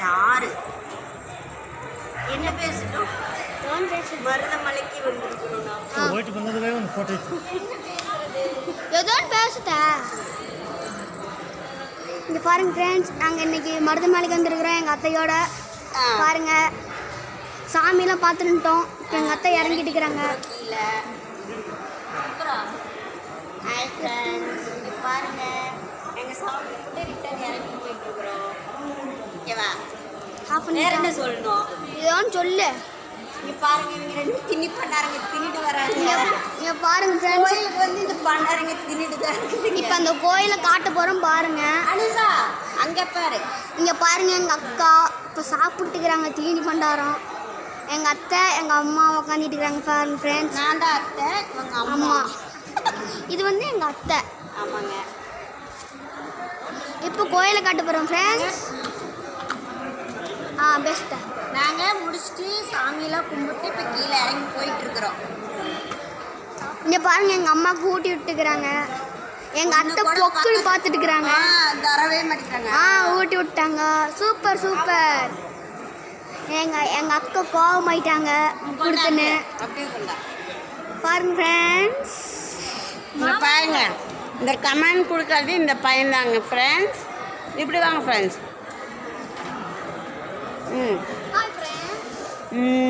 யாரு? என்ன பேசணும் மருதமலைக்கு வந்திருக்கணும் போயிட்டு வந்ததுவே இங்கே பாருங்க ஃப்ரெண்ட்ஸ் நாங்கள் இன்னைக்கு மருதமலைக்கு வந்திருக்கிறோம். எங்கள் அத்தையோட பாருங்கள் பாருங்க சாமியெல்லாம் பார்த்துட்டோம் இப்போ எங்கள் அத்தை இறங்கிட்டு இருக்கிறாங்க பாருங்க எங்கள் சாப்பிட்டு ரிட்டர்ன் இறங்கி போயிட்டு இருக்கிறோம் ஓகேவா ஆஃப் வேற என்ன பண்ணி சொல்லணும்? ஏதோன்னு சொல்லு. இங்க பாருங்க இவங்க ரெண்டு திணி பண்ணாருங்க தின்னுட்டு வராங்க. இங்க பாருங்க கோயிலுக்கு வந்து இந்த பண்ணாருங்க தின்னுட்டு தான் இப்போ அந்த கோயிலை காட்ட போகிறோம் பாருங்க. அனுசா அங்க பாரு. இங்கே பாருங்க எங்கள் அக்கா இப்போ சாப்பிட்டுக்கிறாங்க தீனி பண்டாரம். எங்கள் அத்தை எங்கள் அம்மா உட்காந்துட்டு இருக்கிறாங்க ஃப்ரெண்ட்ஸ் நான் தான் அத்தை இவங்க அம்மா. இது வந்து எங்கள் அத்தை. ஆமாங்க. இப்போ கோயிலை காட்ட போகிறோம் ஃப்ரெண்ட்ஸ் ஆ பெஸ்ட்டு நாங்க முடிச்சுட்டு சாமியெல்லாம் கும்பிட்டு இப்போ கீழே இறங்கி போயிட்டு இருக்கிறோம். இங்கே பாருங்க எங்கள் அம்மா கூட்டி விட்டுக்கிறாங்க. எங்கள் அத்தை கூட பொக்குள் பார்க்க- பார்த்துட்டு இருக்கிறாங்க. ஆ தரவே மாட்டேங்கிறாங்க. ஆ ஊட்டி விட்டாங்க. Super super. எங்கள் எங்கள் அக்கா கோவமாயிட்டாங்க கொடுத்துன்னு. பாருங்க ஃப்ரெண்ட்ஸ் இங்க பாருங்க. இந்த கமெண்ட் கொடுக்கறது இந்த பையன் தாங்க ஃப்ரெண்ட்ஸ் இப்படி வாங்க ஃப்ரெண்ட்ஸ் ம். ம்.